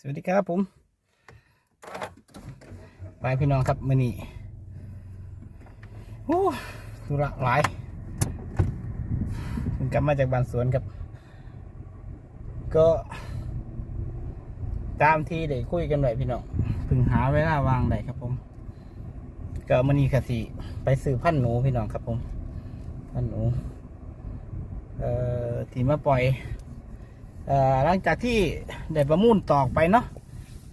สวัสดีครับผม ไปพี่น้องครับมื่อนี้โอ้ธุระหลายเพิ่งกลับมาจากบ้านสวนครับ ก็ ตามที่ได้คุยกันไว้พี่น้องพิ่งหาเวลาวางได้ครับผม ก็มื่อนี้กสิไปซื้อพันธุ์หนูพี่น้องครับผม พันหนู เอ่อที่มาปล่อย หลังจากที่ได้ประมูลตอกไปเนาะ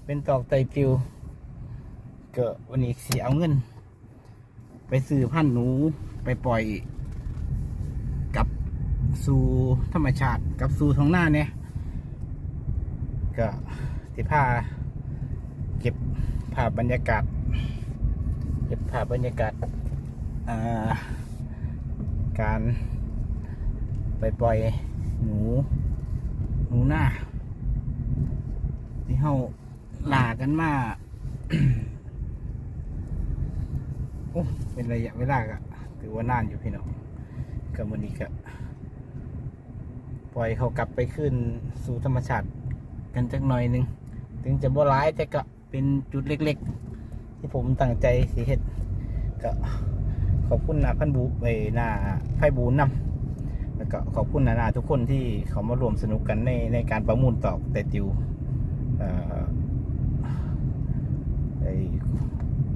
เป็นตอกไตปิวก็วันนี้สิเอาเงิน ไปซื้อพันหนูไปปล่อยกับสู่ธรรมชาติกับสู่ท้องหน้าเนี่ยก็สิพาเก็บภาพบรรยากาศ เก็บภาพบรรยากาศการไปปล่อยหนู นูหน้าที่เฮาหลากันมาโอ้เป็นระยะเวลาก็ถือว่านานอยู่พี่น้องกับวันนี้ก็ปล่อยเขากลับไปขึ้นสู่ธรรมชาติกันจักหน่อยหนึง ถึงจะบ่ร้ายแต่ก็เป็นจุดเล็ก ๆ ที่ผมตั้งใจสิเฮ็ดก็ขอบคุณนะพันบูไปหน้าไพ่บูลย์นำ แล้วก็ขอบคุณนานาทุกคนที่เขามารวมสนุกกันในในการประมูลตอกแต่ติวเออ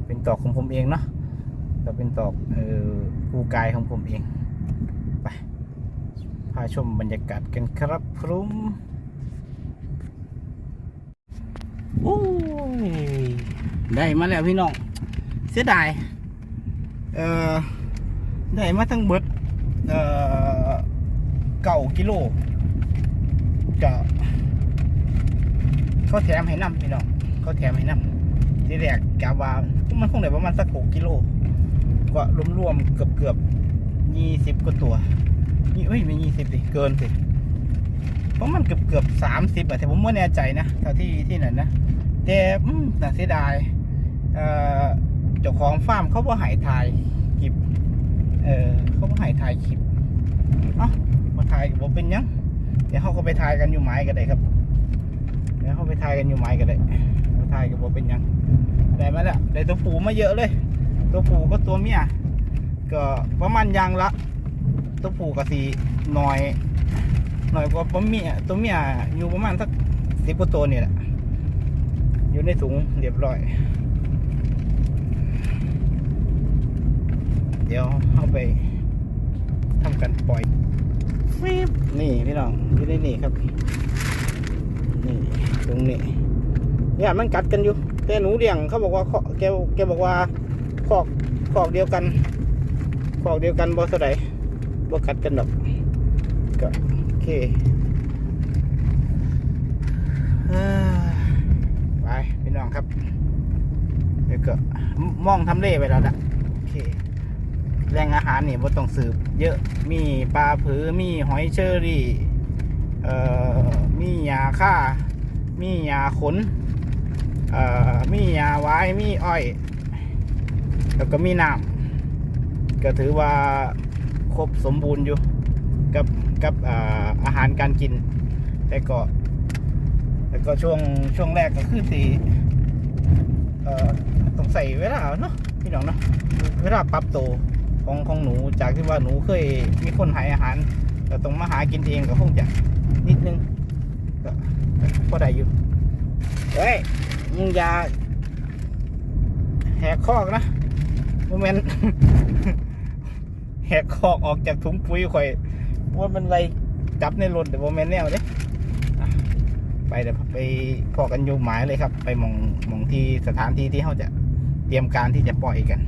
เป็นตอกของผมเองเนาะก็เป็นตอกเออกูกายของผมเอง ไป พาชมบรรยากาศกันครับพรุมโอ้ยได้มาแล้วพี่น้อง เสียดาย เออได้มาทั้งเบิด เออ เก่ากิโลจะเขาแถมให้นำพี่น้องเขาแถมให้นำที่แรกกะว่ามันคงได้ประมาณสักหกกิโลก็รวมๆเกือบเกือบยี่สิบกว่าตัวนี่เอ้ยไม่ยี่สิบสิเกินสิเพราะมันเกือบเกือบสามสิบอะแต่ผมไม่แน่ใจนะเท่าที่ที่นั่นนะแต่อืมน่าเสียดายเอ่อเจ้าของฟาร์มเขาบ่หายทายคลิปเออเขาบ่หายทายคลิปเอ้า มาถ่ายกับผมเป็นยังเดี๋ยวเขาก็ไปถ่ายกันอยู่ไม้กันเลยครับเดี๋ยวเขาไปถ่ายกันอยู่ไม้กันเลยมาถ่ายกับผมเป็นยังได้มาแล้วได้ตัวผูมาเยอะเลย ตัวผูก็ตัวเมียก็ประมาณยางละ ตัวผูก็สีหน่อย หน่อยกว่าตัวเมียตัวเมียอยู่ประมาณสักสิบกว่าตัวนี่แหละอยู่ในถุงเรียบร้อย เดี๋ยวเข้าไปทำการปล่อย ฟีบนี่พี่น้องอยู่ในนี่ครับ นี่ตรงนี้เนี่ยมันกัดกันอยู่ แต่หนูเลี้ยงเขาบอกว่าเขาแกแกบอกว่าคอกคอกเดียวกันคอกเดียวกันบ่เท่าไหร่บ่กัดกันดอกก็โอเคไปพี่น้องครับเดี๋ยวก็มองทำเล่ไปแล้วละ แหล่งอาหารนี่บ่ต้องสืบเยอะมีปลาผือมีหอยเชอรี่เอ่อมีหญ้าค่า มีหญ้าขนเอ่อมีหญ้าไว้มีอ้อย แล้วก็มีน้ำก็ถือว่าครบสมบูรณ์อยู่กับกับอาอาหารการกิน แต่ก็ แต่ก็ช่วงช่วงแรกก็คือสีเอ่อต้องใส่เวลาเนาะพี่น้องเนาะเวลาปรับตัว ของของหนูจากที่ว่าหนูเคยมีคนหายอาหารก็ต้องมาหากินเองก็คงจะนิดนึงก็ก็ได้อยู่เฮ้ยมึงอย่าแหกคอกนะโมเมนแหกคอกออกจากถุงปุ๋ยข่อยว่ามันไรจับในรถเดี๋ยวโมเมนแนวเด้ไปเดี๋ยวไปพอกันอยู่หมายเลยครับ ไปมองมองที่สถานที่ที่เขาจะเตรียมการที่จะปล่อยกัน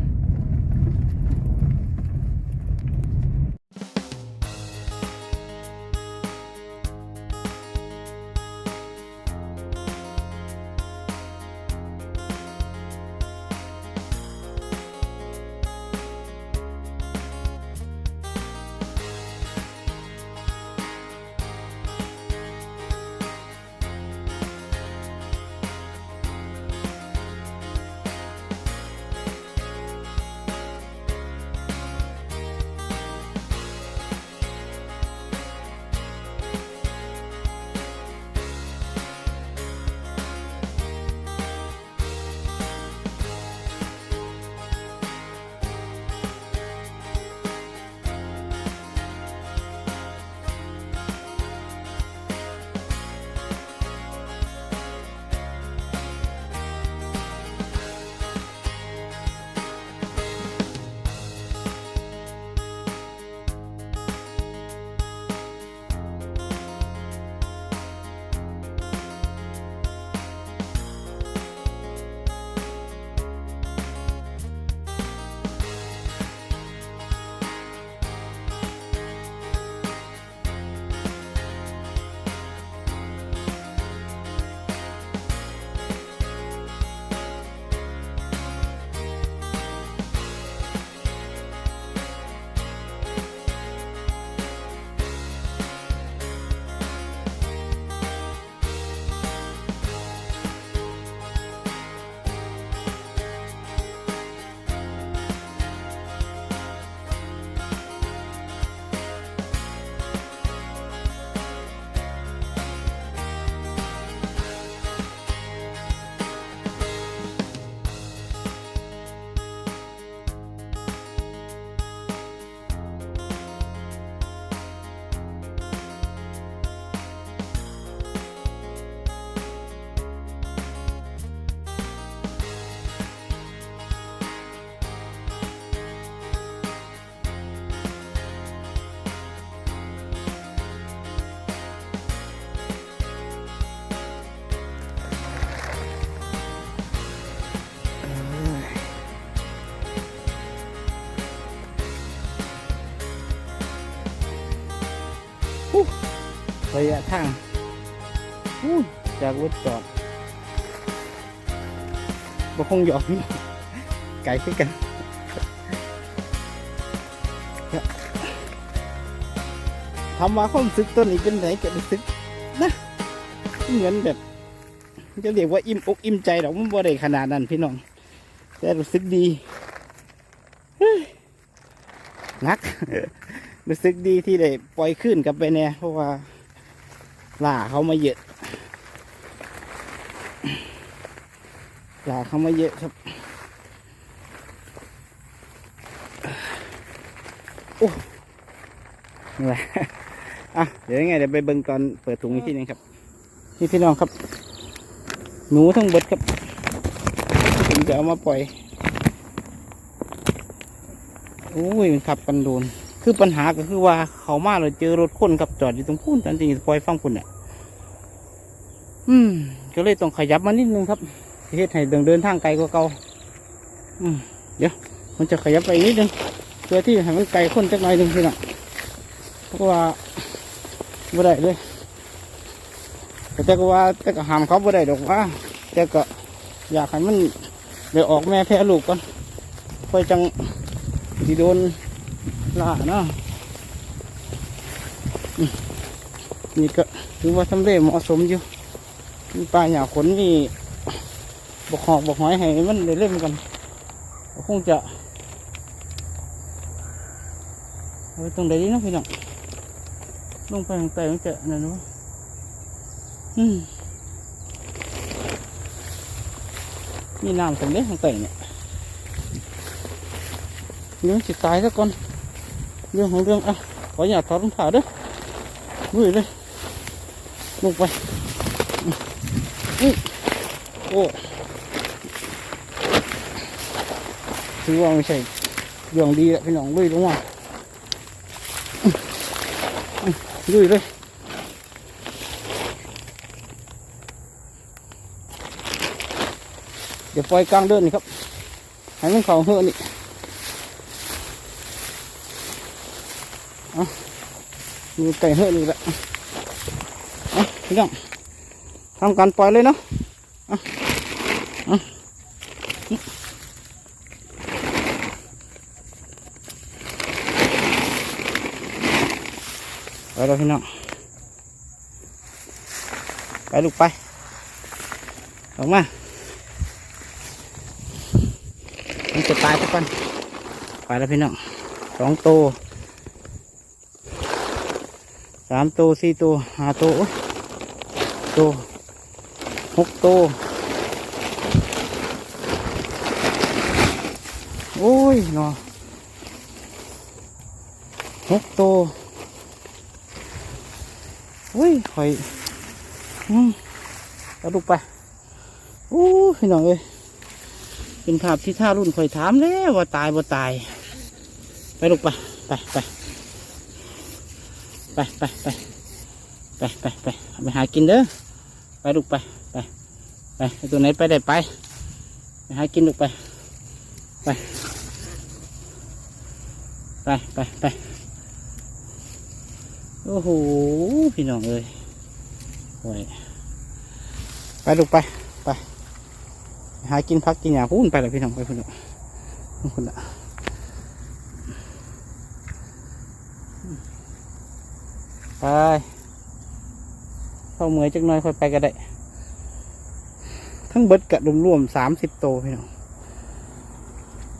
ระยะทางจากรถจอดบ่คงหยอกนี่ไกลขึ้นกันทำมาความรู้สึกต้นนี้เป็นไหนก็รู้สึกนะเหมือนแบบจะเรียกว่าอิ่มอกอิ่มใจหรอกมันบ่ได้ขนาดนั้นพี่น้อง แต่รู้สึกดีนักรู้สึกดีที่ได้ปล่อยขึ้นกลับไปแน่เพราะว่า ล่าเขามาเยอะล่าเขามาเยอะครับ โอ้นี่แหละอะเดี๋ยวยังไงเดี๋ยวไปเบิ่งตอนเปิดถุงอีกทีหนึงครับนี่พี่น้องครับ หนูทั้งเบิดครับผมจะเอามาปล่อย โอ้ย มันขับกันโดน คือปัญหาก็คือว่าเขามาเราเจอรถคนกับจอดอยู่ตรงพุ่นจริงๆปล่อยฟังพุ่นเนี่ยอืม ก็เลยต้องขยับมานิดนึงครับเฮ็ดให้เดินเดินทางไกลกว่าเก่าอืมเดี๋ยวมันจะขยับไปนิดนึงเพื่อที่ให้มันไกลคนจักหน่อยหนึงพี่น้องเพราะว่าไม่ได้เลยแต่ก็ว่าแต่ก็ห้ามเขาไม่ได้ดอกว่าแต่ก็อยากให้มันเดี๋ยวออกแม่แพ้ลูกก่อนค่อยจังที่โดน ล่าเนาะนี่ก็ถือว่าทำเร็จเหมาะสมอยู่มีปลาหยาขนมีบกหอกบกหอยให้มันได้เล่นกันคงจะเอาไว้ตรงใดดีเนาะพี่น้องลงไปทางใต้มันจะนั่นเนาะอืมมีน้ำตรงนี้ข้างใต้เนี่ยเรื่องจิตตายซะก่อน เรื่องของเรื่องอะขออย่าตถอดรองเท้าด้อมือเลยลงไปอืมอืมโอ้ถือว่าไม่ใช่เรื่องดีแหละพี่น้องลุยลงมาอืมอืมลุยเลยเดี๋ยวปล่อยกลางเดินนี่ครับให้มันเขาเหือนี่เอา มีไก่เหือะนี่แหละเอาพี่น้องทำการปล่อยเลยเนาะอาเอาไปแล้วพี่น้องไปลูกไปออกมามันจะตายทุกคนไปแล้วพี่น้องสองตัว สามตัวสี่ตัวห้าตัวตัวหกตัวโอ้ยเนาะหกตัวโอ้ยคอยอืมเอาลูกไปโอ้พี่น้องเอ้ยเป็นภาพที่ท่ารุ่นคอยถามแล้วว่าตายบ่ตาย ไปลูกไป ไปไป ไปไปไปไปไปไปไปหากินเด้อไปลูกไปไปไปตัวไหนไปได้ไปไปหากินลูกไปไปไปไปไปโอ้โหพี่น้องเอ้ยโอ้ยไปลูกไปหากินพักกินอย่างพูนไปเลยพี่น้องไปพูนละพูนละ ไปเข้าเมือจักน้อยค่อยไปก็ได้ ทั้งเบิดกะรวมๆสามสิบโตวพี่น้อง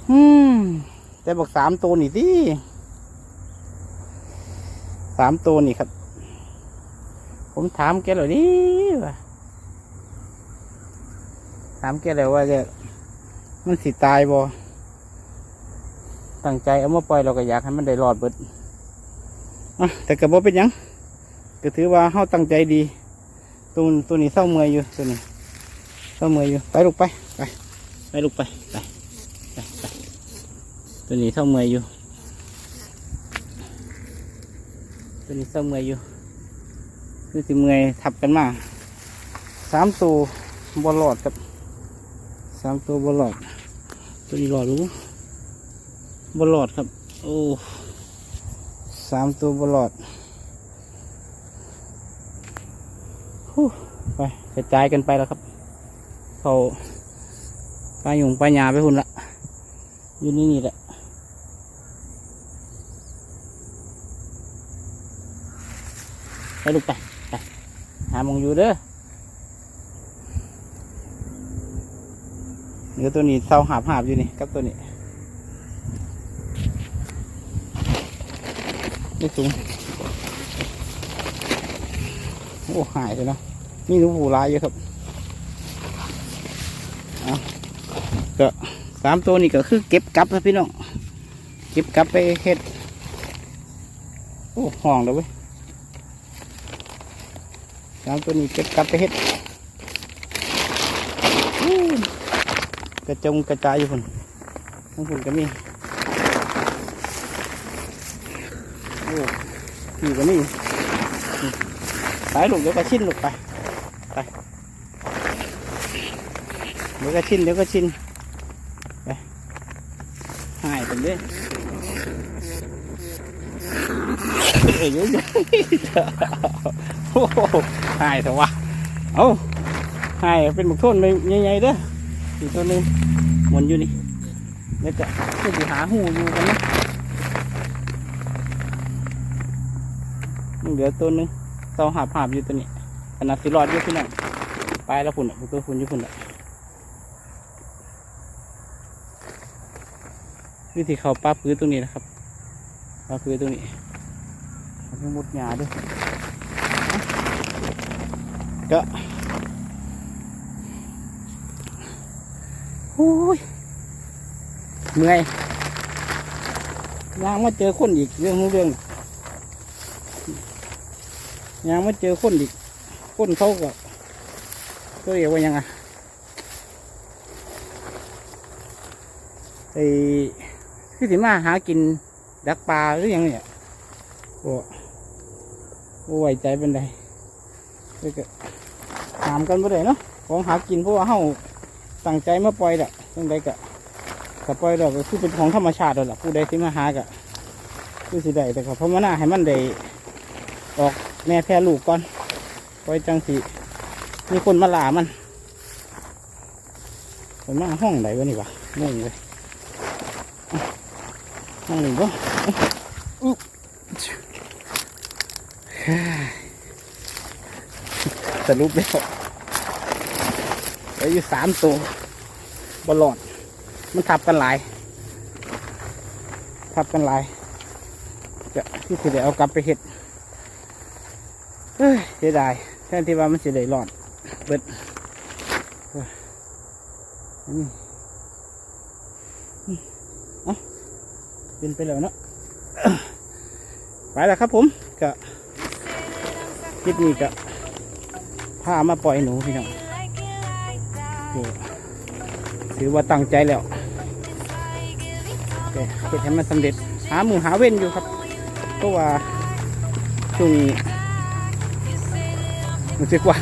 อืมแต่บอกสามตัวนี่สิสามตัวนี่ครับ ผมถามแกเลยดิว่าถามแกเลยว่าจะมันสิตายบ่ตั้งใจเอามาปล่อยเราก็อยากให้มันได้รอดเบิดอะแต่ก็บ่เป็นยัง ก็ถือว่าเฮาตั้งใจดี ตัวตัวนี้เศร้าเมื่อยอยู่ตัวนี้เศร้าเมื่อยอยู่ไปลูกไปไปไปลูกไปไปไปไปตัวนี้เศร้าเมื่อยอยู่ตัวนี้เศร้าเมื่อยอยู่คือสิเมื่อยทับกันมาสามตัวบอลลอดครับสามตัวบอลลอด ตัวนี้หลอดรู้บอลลอดครับโอ้สามตัวบอลลอด ฮู้ ไปกระจายกันไปแล้วครับ เขาปลาหยุงปลาหยาไปหุ่นละอยู่นี่นี่แหละไปลูกไปไปหามองอยู่เด้อเดี๋ยวตัวนี้เศร้าหาบหาบอยู่นี่กับตัวนี้ไม่สูง โอ้หายไปเนาะนี่หนูผูลายเยอะครับก็สามตัวนี้ก็คือเก็บกลับนะพี่น้องเก็บกลับไปเฮ็ดโอ้ห้องแล้วเว้ยสามตัวนี้เก็บกลับไปเฮ็ดกระจงกระจายอยู่คนทั้งคนก็มีโอ้นี่ก็มี ไปลูกเดี๋ยวก็ชินลูกไปไปเดี๋ยวก็ชินเดี๋ยวก็ชินไปหายไปเลยเอ้ยยอะๆโอ้โหหายแต่ว่าเอ้าหายเป็นหมกโทนไปใหญ่ๆเด้ออีกตัวนึงหมุนอยู่นี่เดี๋ยวจะเพื่อจะหาหูอยู่กันนะเหลือตัวนึง เสาหาบหาบอยู่ตัวนี้ขนาดสิรอดอยู่พี่น้องไปแล้วฝุ่นอะตัวฝุ่นอยู่ฝุ่นอะวิธีเขาป้าพื้นตรงนี้นะครับป้าพื้นตรงนี้เอาไปมุดหญ้าด้วยก็โอ้ยเมื่อยยางมาเจอคนอีกเรื่องของเรื่อง ยังไม่เจอคนอีกคนเขาก็ก็เรียกว่ายังไงไอ้ที่สิมาหากินดักปลาหรือยังเนี่ยโอ้โอ้ไวใจเป็นไรแล้วก็ถามกันบ่ได้เนาะของหากินเพราะว่าเฮาตั้งใจมาปล่อยละตั้งใดก็ก็ปล่อยแล้วก็คือเป็นของธรรมชาติแล้วล่ะผู้ใดที่มาหาก็คือสิได้แต่ก็ภาวนาให้มันได้ออก แม่แพร่ลูกก่อนปล่อยจังสีมีคนมาหล่ามันผมมาห้องไหนวะนี่วะงงเลยอะห้องหนึ่งก็อุ๊บสรุปแล้วเหลืออยู่สามตัวบอลอด มันทับกันหลาย ทับกันหลาย จะที่คือเดี๋ยวเอากลับไปเห็ด เสียดายแทนที่ว่ามันจะได้รอดเบิดเฮ้ยอันนี่เอาเป็นไปแล้วเนาะไปแล้วครับผมก็คลิปนี้ก็พามาปล่อยหนูพี่น้องโอ้ถือว่าตั้งใจแล้วเฮ็ดให้มันสำเร็จ หาหมือหาเว้นอยู่ครับเพราะว่าช่วงนี้ รู้สึกว่า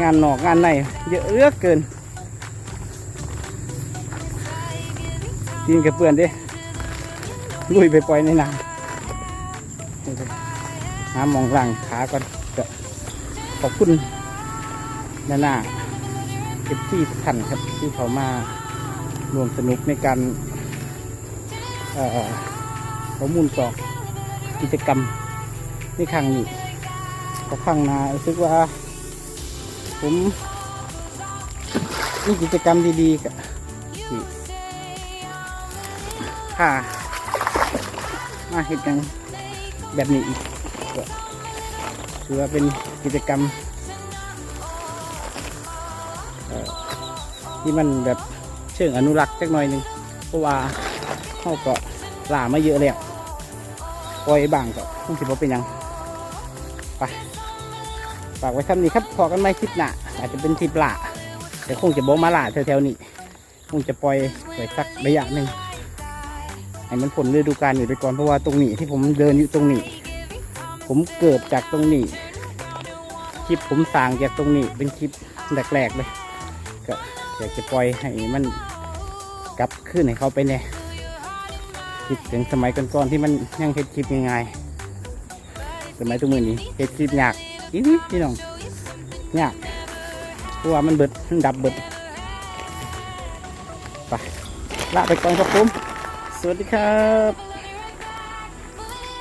งานนอกงานในเยอะเหลือเกินทีนกับเพื่อนเด้ลุยไปปล่อยในน้ำน้ำมองหลังขาก่อนขอบคุณนานาเก็บที่ทุกท่านครับที่เขามารวมสนุกในการข้อมูลต่อกิจกรรมในครั้งนี้ ก็ครั้งหน้ารู้สึกว่า ผมมีกิจกรรมดีๆกับนี่ค่ะ มาเห็นยังแบบนี้อีกก็ถือว่าเป็นกิจกรรมที่มันแบบเชิงอนุรักษ์จักหน่อยหนึงเพราะว่าเขาก็ล่ามาเยอะแล้วปล่อยบางก็คงสิบ่าเป็นยัง ฝากไว้คำนี้ครับพอกันไหมคลิปหน้าอาจจะเป็นทริปละแต่คงจะบ่มาหล่าแถวๆนี้คงจะปล่อยไว้สักระยะหนึ่งให้มันผลฤดูกาลนี้ไปก่อนเพราะว่าตรงนี้ที่ผมเดินอยู่ตรงนี้ ผมเกิดจากตรงนี้คลิปผมสร้างจากตรงนี้เป็นคลิปแรกๆเลยก็อยากจะปล่อยให้มันกลับขึ้นให้เขาไปเนี่ยคิดถึงสมัยก่อนๆที่มันยังเฮ็ดคลิปง่ายๆสมัยทุกมือนี้เฮ็ดคลิปยาก อีนี่พี่น้องยากเพราะว่ามันเบิดมันดับเบิดไปลาไปก่อนครับผม สวัสดีครับ